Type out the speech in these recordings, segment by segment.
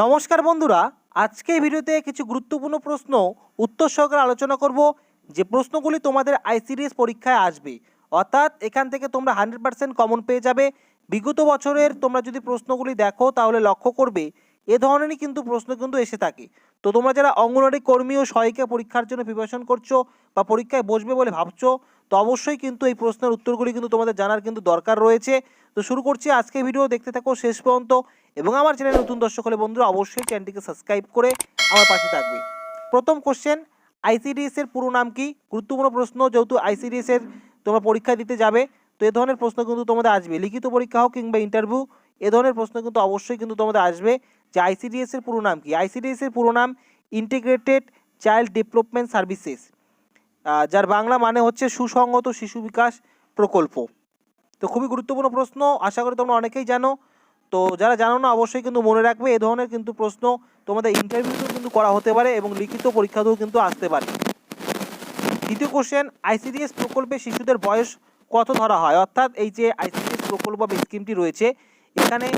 নমস্কার বন্ধুরা, আজকে ভিডিওতে কিছু গুরুত্বপূর্ণ প্রশ্ন, উত্তর সহকারে আলোচনা করব। যে প্রশ্নগুলি তোমাদের আইসিডিএস পরীক্ষায় আসবে, অর্থাৎ এখান থেকে তোমরা হান্ড্রেড পার্সেন্ট কমন পেয়ে যাবে। বিগত বছরের তোমরা যদি প্রশ্নগুলি দেখো, তাহলে লক্ষ্য করবে, এ ধরনেরই কিন্তু প্রশ্ন কিন্তু এসে থাকে। তো তোমরা যারা অঙ্গনওয়াড়ি কর্মী ও সহায়িকা পরীক্ষার জন্য প্রিপারেশন করছ বা পরীক্ষায় বসবে বলে ভাবছ তো অবশ্যই কিন্তু এই প্রশ্নের উত্তরগুলি কিন্তু তোমাদের জানার কিন্তু দরকার রয়েছে। তো শুরু করছি আজকে ভিডিও, দেখতে থাকো শেষ পর্যন্ত। এবং আমার চ্যানেল নতুন দর্শক হলে বন্ধুরা অবশ্যই চ্যানেলটিকে সাবস্ক্রাইব করে আমার পাশে থাকবে। প্রথম কোশ্চেন আইসিডিএস এর পুরো নাম কি? গুরুত্বপূর্ণ প্রশ্ন, যেহেতু আইসিডিএস এর তোমরা পরীক্ষা দিতে যাবে, তো এ ধরনের প্রশ্ন কিন্তু তোমাদের আসবে। লিখিত পরীক্ষা হোক কিংবা ইন্টারভিউ এ ধরনের প্রশ্ন কিন্তু অবশ্যই কিন্তু তোমাদের আসবে যে আইসিডিএস এর পুরো নাম কি? আইসিডিএস এর পুরো নাম ইন্টিগ্রেটেড চাইল্ড ডেভেলপমেন্ট সার্ভিসেস যার বাংলা মানে হচ্ছে সুসংগত শিশু বিকাশ প্রকল্প। তো খুবই গুরুত্বপূর্ণ প্রশ্ন, আশা করি তোমরা অনেকেই জানো। তো যারা জানো না, অবশ্যই কিন্তু মনে রাখবে, এ ধরনের কিন্তু প্রশ্ন তোমাদের ইন্টারভিউতেও কিন্তু করা হতে পারে এবং লিখিত পরীক্ষাতেও কিন্তু আসতে পারে। দ্বিতীয় কোশ্চেন আইসিডিএস প্রকল্পে শিশুদের বয়স কত ধরা হয়? অর্থাৎ এই যে আইসিডিএস প্রকল্প বা স্কিমটি রয়েছে, এখানে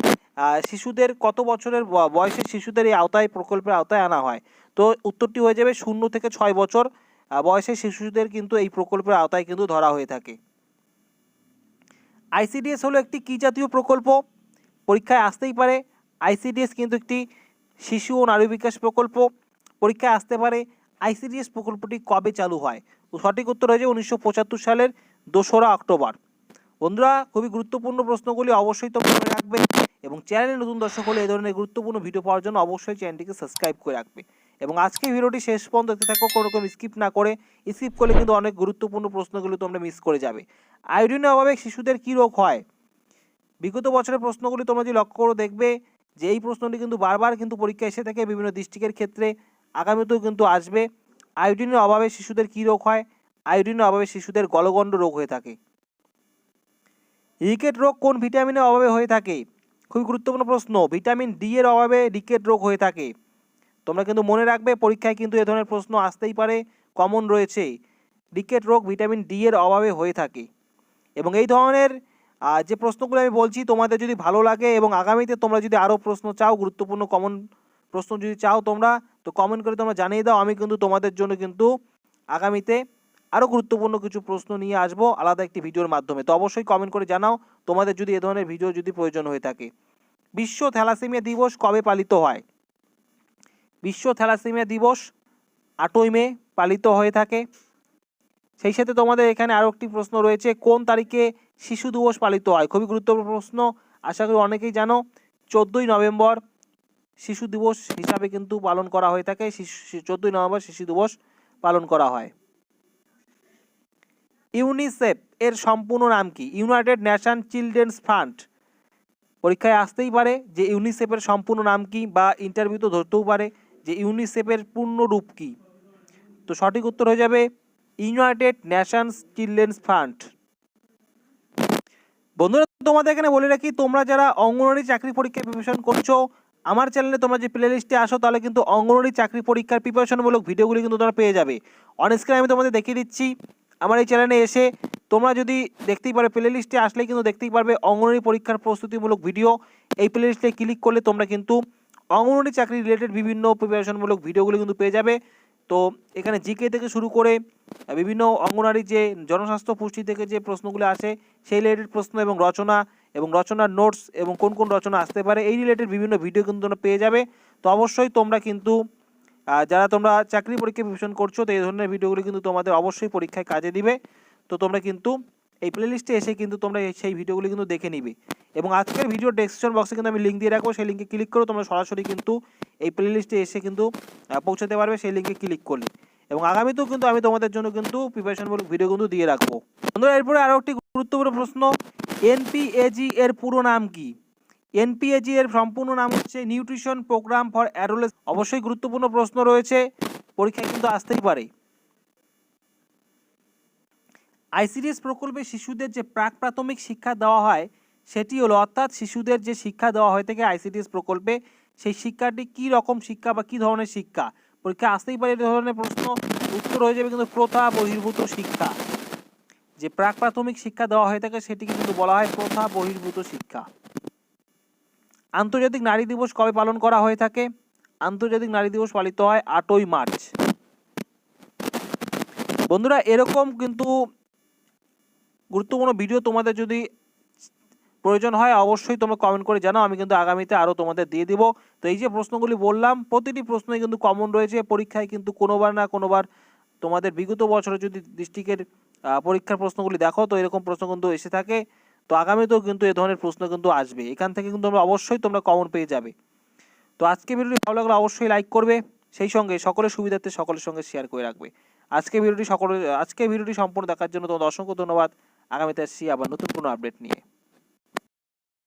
শিশুদের কত বছরের ব- বয়সের শিশুদের এই আওতায়, প্রকল্পের আওতায় আনা হয়? তো উত্তরটি হয়ে যাবে শূন্য থেকে ছয় বছর। বয়সের শিশুদের কিন্তু এই প্রকল্পের আওতায় কিন্তু ধরা হয়ে থাকে। আইসিডিএস হলো একটি কী জাতীয় প্রকল্প? পরীক্ষায় আসতেই পারে। আইসিডিএস কিন্তু একটি শিশু ও নারী বিকাশ প্রকল্প। পরীক্ষায় আসতে পারে। আইসিডিএস প্রকল্পটি কবে চালু হয়? তো সঠিক উত্তর হয়েছে উনিশশো পঁচাত্তর সালের দোসরা অক্টোবর। বন্ধুরা, খুবই গুরুত্বপূর্ণ প্রশ্নগুলি অবশ্যই তোমরা মনে রাখবে এবং চ্যানেলে নতুন দর্শক হলে এই ধরনের গুরুত্বপূর্ণ ভিডিও পাওয়ার জন্য অবশ্যই চ্যানেলটিকে সাবস্ক্রাইব করে রাখবে। এবং আজকে ভিডিওটি শেষ পর্যন্ত দেখতে থাকো, কোনো রকম স্কিপ না করে। স্কিপ করলে কিন্তু অনেক গুরুত্বপূর্ণ প্রশ্নগুলি তোমরা মিস করে যাবে। আয়োডিনের অভাবে শিশুদের কী রোগ হয়? বিগত বছরের প্রশ্নগুলি তোমরা যদি লক্ষ্য করো দেখবে, যে এই প্রশ্নটি কিন্তু বারবার কিন্তু পরীক্ষা এসে থাকে, বিভিন্ন ডিস্ট্রিক্টের ক্ষেত্রে, আগামীতেও কিন্তু আসবে। আয়োডিনের অভাবে শিশুদের কী রোগ হয়? আয়োডিনের অভাবে শিশুদের গলগণ্ড রোগ হয়ে থাকে। রিকেট রোগ কোন ভিটামিনের অভাবে হয়ে থাকে? খুবই গুরুত্বপূর্ণ প্রশ্ন। ভিটামিন ডি এর অভাবে রিকেট রোগ হয়ে থাকে। তোমরা কিন্তু মনে রাখবে, পরীক্ষায় কিন্তু এ ধরনের প্রশ্ন আসতেই পারে, কমন রয়েছে রিকেট রোগ ভিটামিন ডি এর অভাবে হয়ে থাকে। এবং এই ধরনের যে প্রশ্নগুলো আমি বলছি, তোমাদের যদি ভালো লাগে এবং আগামীতে তোমরা যদি আরও প্রশ্ন চাও, গুরুত্বপূর্ণ কমন প্রশ্ন যদি চাও তোমরা, তো কমেন্ট করে তোমরা জানিয়ে দাও। আমি কিন্তু তোমাদের জন্য কিন্তু আগামীতে আরও গুরুত্বপূর্ণ কিছু প্রশ্ন নিয়ে আসব, আলাদা একটি ভিডিওর মাধ্যমে। তো অবশ্যই কমেন্ট করে জানাও, তোমাদের যদি এ ধরনের ভিডিও যদি প্রয়োজন হয়ে থাকে। বিশ্ব থ্যালাসেমিয়া দিবস কবে পালিত হয়? বিশ্ব থ্যালাসেমিয়া দিবস আটই মে পালিত হয়ে থাকে। সেই সাথে তোমাদের এখানে আরও একটি প্রশ্ন রয়েছে, কোন তারিখে শিশু দিবস পালিত হয়? খুবই গুরুত্বপূর্ণ প্রশ্ন। আশা করি অনেকেই জানো, চোদ্দোই নভেম্বর শিশু দিবস হিসাবে কিন্তু পালন করা হয়ে থাকে। শিশু চোদ্দোই নভেম্বর শিশু দিবস পালন করা হয়। ইউনিসেফ এর সম্পূর্ণ নাম কি? ইউনাইটেড নেশন চিলড্রেন্স ফান্ড পরীক্ষায় আসতেই পারে যে ইউনিসেফের সম্পূর্ণ নাম কি বা ইন্টারভিউ তো ধরতেও পারে। যে ইউনিসেফের পূর্ণ রূপ কি? তো সঠিক উত্তর হয়ে যাবে ইউনাইটেড নেশনস চিলড্রেন্স ফান্ড বন্ধুরা, তোমাদের এখানে বলে রাখি, তোমরা যারা অঙ্গনওয়াড়ি চাকরি পরীক্ষায় প্রিপারেশন করছ, আমার চ্যানেলে তোমরা যে প্লে লিস্টে আসো, তাহলে কিন্তু অঙ্গনওয়াড়ি চাকরি পরীক্ষার প্রিপারেশনমূলক ভিডিওগুলি কিন্তু তোমরা পেয়ে যাবে। অন আমি তোমাদের দেখিয়ে দিচ্ছি, আমার এই চ্যানেলে এসে তোমরা যদি দেখতেই পারবে প্লে লিস্টে আসলে কিন্তু দেখতেই পারবে অঙ্গনওয়াড়ি পরীক্ষার প্রস্তুতিমূলক ভিডিও এই প্লে লিস্টে ক্লিক করলে তোমরা কিন্তু অঙ্গনওয়াড়ি চাকরি রিলেটেড বিভিন্ন প্রিপারেশনমূলক ভিডিওগুলি কিন্তু পেয়ে যাবে। তো এখানে জিকে থেকে শুরু করে বিভিন্ন অঙ্গনারী যে জনস্বাস্থ্য পুষ্টি থেকে যে প্রশ্নগুলো আসে, সেই রিলেটেড প্রশ্ন এবং রচনা এবং রচনার নোটস এবং কোন কোন রচনা আসতে পারে, এই রিলেটেড বিভিন্ন ভিডিও কিন্তু তোমরা পেয়ে যাবে। তো অবশ্যই তোমরা কিন্তু যারা তোমরা চাকরি পরীক্ষা প্রিপারেশন করছ, তো এই ধরনের ভিডিওগুলো কিন্তু তোমাদের অবশ্যই পরীক্ষায় কাজে দিবে। তো তোমরা কিন্তু এই প্লেলিস্টে এসে কিন্তু তোমরা সেই ভিডিওগুলি কিন্তু দেখে নিবে। এবং আজকের ভিডিও ডেসক্রিপশন বক্সে কিন্তু আমি লিঙ্ক দিয়ে রাখব, সেই লিঙ্কে ক্লিক করে তোমরা সরাসরি কিন্তু এই প্লেলিস্টে এসে কিন্তু পৌঁছাতে পারবে, সেই লিঙ্কে ক্লিক করলে। এবং আগামীতেও কিন্তু আমি তোমাদের জন্য কিন্তু প্রিপারেশনমূলক ভিডিও কিন্তু দিয়ে রাখব। বন্ধুরা, এরপরে আরও একটি গুরুত্বপূর্ণ প্রশ্ন এনপিএজি এর পুরো নাম কি? এনপিএজি এর সম্পূর্ণ নাম হচ্ছে নিউট্রিশন প্রোগ্রাম ফর অ্যাডোলেস অবশ্যই গুরুত্বপূর্ণ প্রশ্ন রয়েছে পরীক্ষায় কিন্তু আসতেই পারে। আইসিডিএস প্রকল্পে শিশুদের যে প্রাক প্রাথমিক শিক্ষা দেওয়া হয়, সেটি হলো, অর্থাৎ শিশুদের যে শিক্ষা দেওয়া হয়ে থাকে আইসিডিএস প্রকল্পে, সেই শিক্ষাটি কী রকম শিক্ষা বা কী ধরনের শিক্ষা? পরীক্ষা আসতেই পারে এই ধরনের প্রশ্ন। উত্তর হয়ে যাবে কিন্তু প্রথা বহির্ভূত শিক্ষা। যে প্রাক প্রাথমিক শিক্ষা দেওয়া হয়ে থাকে, সেটিকে কিন্তু বলা হয় প্রথা বহির্ভূত শিক্ষা। আন্তর্জাতিক নারী দিবস কবে পালন করা হয়ে থাকে? আন্তর্জাতিক নারী দিবস পালিত হয় আটই মার্চ। বন্ধুরা, এরকম কিন্তু গুরুত্বপূর্ণ ভিডিও তোমাদের যদি প্রয়োজন হয়, অবশ্যই তোমরা কমেন্ট করে জানাও, আমি কিন্তু আগামীতে আরও তোমাদের দিয়ে দিব। তো এই যে প্রশ্নগুলি বললাম, প্রতিটি প্রশ্নই কিন্তু কমন রয়েছে, পরীক্ষায় কিন্তু কোনোবার না কোনোবার তোমাদের বিগত বছরে যদি ডিস্ট্রিক্টের পরীক্ষার প্রশ্নগুলি দেখো, তো এরকম প্রশ্ন কিন্তু এসে থাকে। তো আগামীতেও কিন্তু এ ধরনের প্রশ্ন কিন্তু আসবে। এখান থেকে কিন্তু তোমরা অবশ্যই তোমরা কমন পেয়ে যাবে। তো আজকে ভিডিওটি ভালো লাগলে অবশ্যই লাইক করবে। সেই সঙ্গে সকলের সুবিধার্থে সকলের সঙ্গে শেয়ার করে রাখবে। আজকে ভিডিওটি সকলের, আজকে ভিডিওটি সম্পূর্ণ দেখার জন্য তোমাদের অসংখ্য ধন্যবাদ। আগামীতে আসছি আবার নতুন কোনো আপডেট নিয়ে।